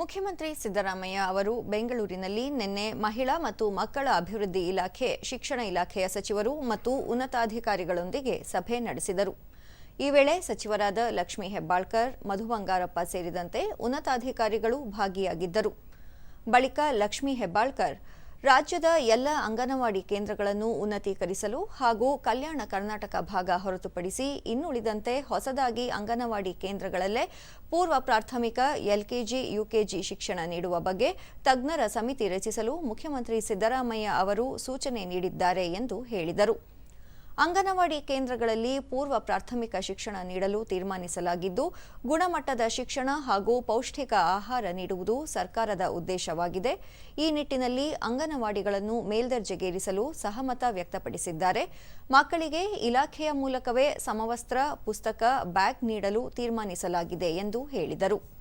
ಮುಖ್ಯಮಂತ್ರಿ ಸಿದ್ದರಾಮಯ್ಯ ಅವರು ಬೆಂಗಳೂರಿನಲ್ಲಿ ನಿನ್ನೆ ಮಹಿಳಾ ಮತ್ತು ಮಕ್ಕಳ ಅಭಿವೃದ್ಧಿ ಇಲಾಖೆ, ಶಿಕ್ಷಣ ಇಲಾಖೆಯ ಸಚಿವರು ಮತ್ತು ಉನ್ನತಾಧಿಕಾರಿಗಳೊಂದಿಗೆ ಸಭೆ ನಡೆಸಿದರು. ಈ ವೇಳೆ ಸಚಿವರಾದ ಲಕ್ಷ್ಮೀ ಹೆಬ್ಬಾಳ್ಕರ್, ಮಧು ಬಂಗಾರಪ್ಪ ಸೇರಿದಂತೆ ಉನ್ನತಾಧಿಕಾರಿಗಳು ಭಾಗಿಯಾಗಿದ್ದರು. ಬಳಿಕ ಲಕ್ಷ್ಮೀ ಹೆಬ್ಬಾಳ್ಕರ್ ರಾಜ್ಯದ ಎಲ್ಲ ಅಂಗನವಾಡಿ ಕೇಂದ್ರಗಳನ್ನು ಉನ್ನತೀಕರಿಸಲು ಹಾಗೂ ಕಲ್ಯಾಣ ಕರ್ನಾಟಕ ಭಾಗ ಹೊರತುಪಡಿಸಿ ಇನ್ನುಳಿದಂತೆ ಹೊಸದಾಗಿ ಅಂಗನವಾಡಿ ಕೇಂದ್ರಗಳಲ್ಲೇ ಪೂರ್ವ ಪ್ರಾಥಮಿಕ, ಎಲ್ಕೆಜಿ, ಯುಕೆಜಿ ಶಿಕ್ಷಣ ನೀಡುವ ಬಗ್ಗೆ ತಜ್ಞರ ಸಮಿತಿ ರಚಿಸಲು ಮುಖ್ಯಮಂತ್ರಿ ಸಿದ್ದರಾಮಯ್ಯ ಅವರು ಸೂಚನೆ ನೀಡಿದ್ದಾರೆ ಎಂದು ಹೇಳಿದರು. ಅಂಗನವಾಡಿ ಕೇಂದ್ರಗಳಲ್ಲಿ ಪೂರ್ವ ಪ್ರಾಥಮಿಕ ಶಿಕ್ಷಣ ನೀಡಲು ತೀರ್ಮಾನಿಸಲಾಗಿದ್ದು, ಗುಣಮಟ್ಟದ ಶಿಕ್ಷಣ ಹಾಗೂ ಪೌಷ್ಟಿಕ ಆಹಾರ ನೀಡುವುದು ಸರ್ಕಾರದ ಉದ್ದೇಶವಾಗಿದೆ. ಈ ನಿಟ್ಟಿನಲ್ಲಿ ಅಂಗನವಾಡಿಗಳನ್ನು ಮೇಲ್ದರ್ಜೆಗೇರಿಸಲು ಸಹಮತ ವ್ಯಕ್ತಪಡಿಸಿದ್ದಾರೆ. ಮಕ್ಕಳಿಗೆ ಇಲಾಖೆಯ ಮೂಲಕವೇ ಸಮವಸ್ತ್ರ, ಪುಸ್ತಕ, ಬ್ಯಾಗ್ ನೀಡಲು ತೀರ್ಮಾನಿಸಲಾಗಿದೆ ಎಂದು ಹೇಳಿದರು.